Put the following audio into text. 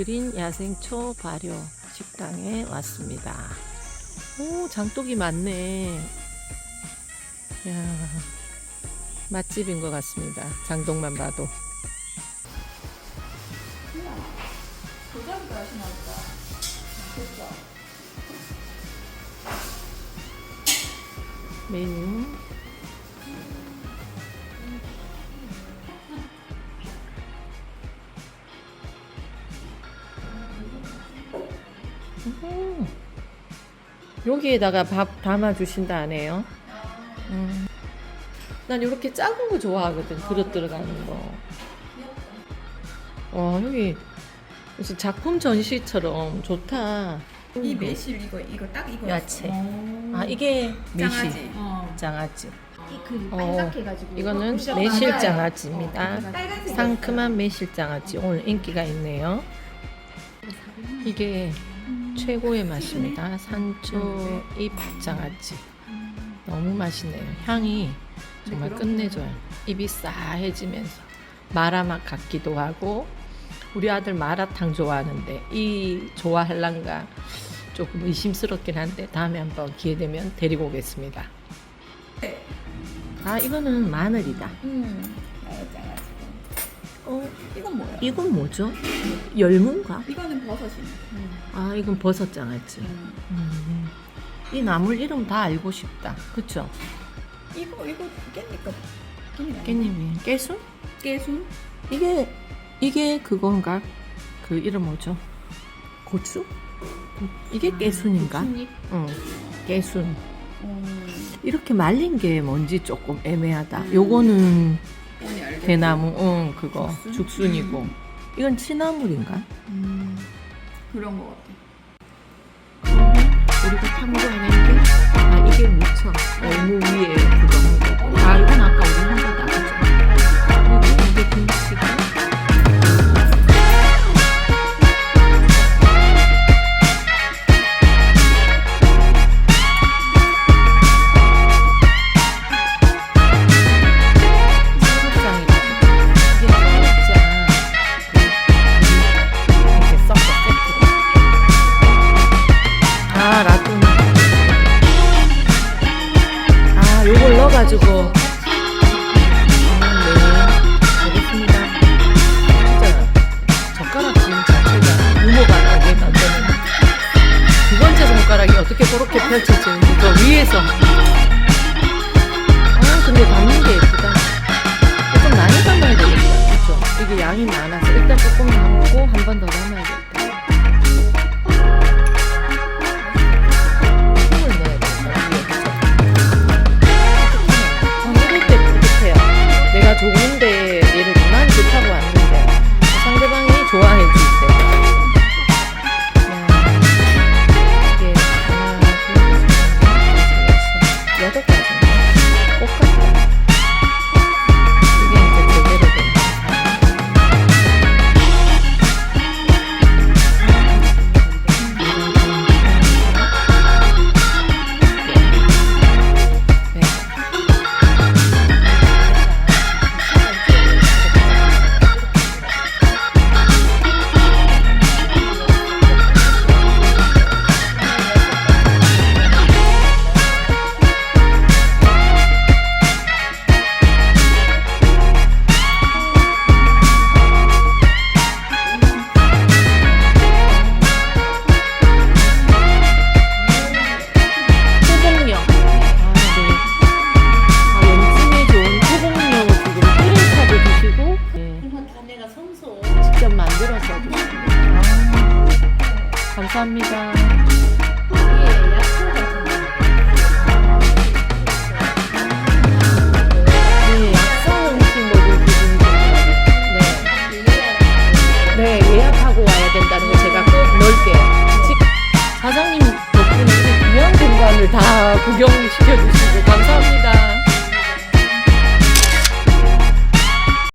그린 야생초 발효 식당에 왔습니다. 오, 장독이 많네. 야, 맛집인 것 같습니다. 장독만 봐도. 메뉴. 음. 여기에다가 밥 담아 주신다 하네요. 음. 난 이렇게 작은 거 좋아하거든. 그릇 들어가는 거. 와 여기 무슨 작품 전시처럼 좋다. 이 매실 이거 이거 딱 이거. 야채. 오. 아 이게 매실 장아지. 어. 장아찌. 그 어, 빨갛게가지고. 이거는 어, 매실. 장아찌입니다. 어, 빨간색. 상큼한 매실 장아찌 오늘 인기가 있네요. 이게 최고의 맛입니다. 산초 잎 장아찌 너무 맛있네요. 향이 정말 끝내줘요. 입이 싸해지면서 마라 맛 같기도 하고 우리 아들 마라탕 좋아하는데 이 좋아할란가 조금 의심스럽긴 한데 다음에 한번 기회 되면 데리고 오겠습니다. 아 이거는 마늘이다. 음. 장아지. 어 이건 뭐야? 이건 뭐죠? 열무인가? 이거는 버섯이. 음. 아 이건 버섯 장아찌. 음. 음. 이 나물 이름 다 알고 싶다. 그쵸? 이거 이거 깻잎가 깻잎. 깻잎이 깨순? 깨순? 이게 이게 그건가? 그 이름 뭐죠? 고추? 이게 깨순인가? 잎. 응. 깨순. 음. 이렇게 말린 게 뭔지 조금 애매하다. 음. 요거는. 대나무, 응, 그거 죽순? 죽순이고. 이건 취나물인가? 음. 그런 거 같아. 우리가 탐구하는 게, 아, 이게 무청. 열무 위에 그거 요걸 넣어가지고. 아, 네. 알겠습니다. 진짜, 젓가락 지금 자체가 유머가 나게 만드는. 두 번째 손가락이 어떻게 그렇게 펼쳐지는지, 그 위에서. 아, 근데 담는 게 예쁘다. 좀 많이 담아야 되겠다. 그쵸? 이게 양이 많아서 일단 조금 담고 한 번 더 담아야겠 감사합니다. 네, 약성 음식 먹을 기분이 네. 네, 예약하고 와야 된다는 거 제가 꼭 넣을게요. 지- 사장님 덕분에 귀한 공간을 다 구경시켜 주시고.